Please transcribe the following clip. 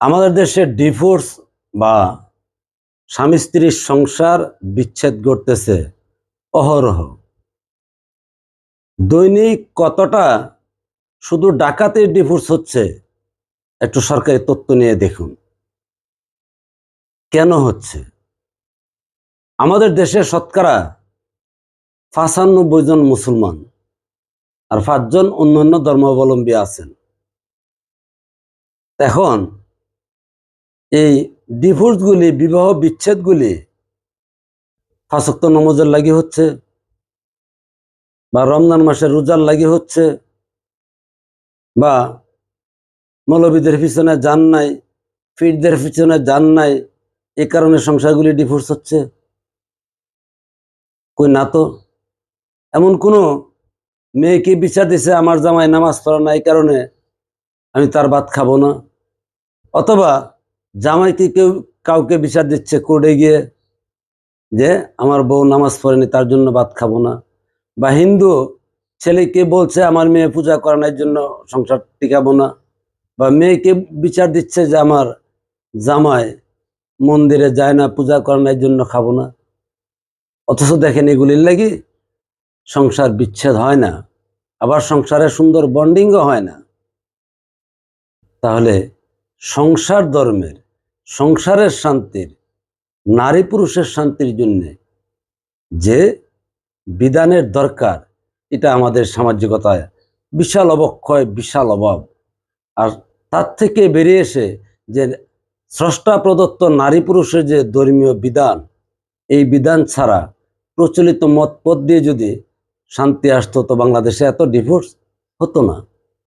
আমাদের দেশে ডিভোর্স বা স্বামী স্ত্রীর সংসার বিচ্ছেদ ঘটতেছে, অহরহ। দৈনিক কতটা শুধু ডাকাতের ডিভোর্স হচ্ছে, একটু সরকারি তথ্য নিয়ে দেখুন। কেন হচ্ছে? আমাদের দেশে শতকরা পঁচানব্বই জন মুসলমান আর পাঁচজন অন্যান্য ধর্মাবলম্বী আছেন। এখন এই ডিভোর্সগুলি, বিবাহ বিচ্ছেদগুলি ফাঁসক্ত নমজের লাগি হচ্ছে বা রমজান মাসের রোজার লাগি হচ্ছে বা মৌলবীদের পিছনে যান নাই ফিরদের পিছনে যান নাই, এ কারণে সংসারগুলি ডিভোর্স হচ্ছে। কই না তো? এমন কোনো মেয়েকে বিচার দিছে, আমার জামাই নামাজ পড়া না, এই কারণে আমি তার ভাত খাব না। অথবা জামাইকে কেউ কাউকে বিচার দিচ্ছে কোর্টে গিয়ে যে আমার বউ নামাজ পড়েনি, তার জন্য ভাত খাব না। বা হিন্দু ছেলেকে বলছে, আমার মেয়ে পূজা করানোর জন্য সংসার টিকাবো না। বা মেয়েকে বিচার দিচ্ছে যে আমার জামাই মন্দিরে যায় না, পূজা করানোর জন্য খাব না। অথচ দেখেন এগুলির লাগি সংসার বিচ্ছেদ হয় না, আবার সংসারে সুন্দর বন্ডিংও হয় না। তাহলে সংসার ধর্মের, সংসারের শান্তির, নারী পুরুষের শান্তির জন্য যে বিধানের দরকার, এটা আমাদের সামাজিকতায় বিশাল অবক্ষয়, বিশাল অভাব। আর তার থেকে বেরিয়ে এসে যে স্রষ্টা প্রদত্ত নারী পুরুষের যে ধর্মীয় বিধান, এই বিধান ছাড়া প্রচলিত মত পথ দিয়ে যদি শান্তি আসতো, তো বাংলাদেশে এত ডিভোর্স হতো না।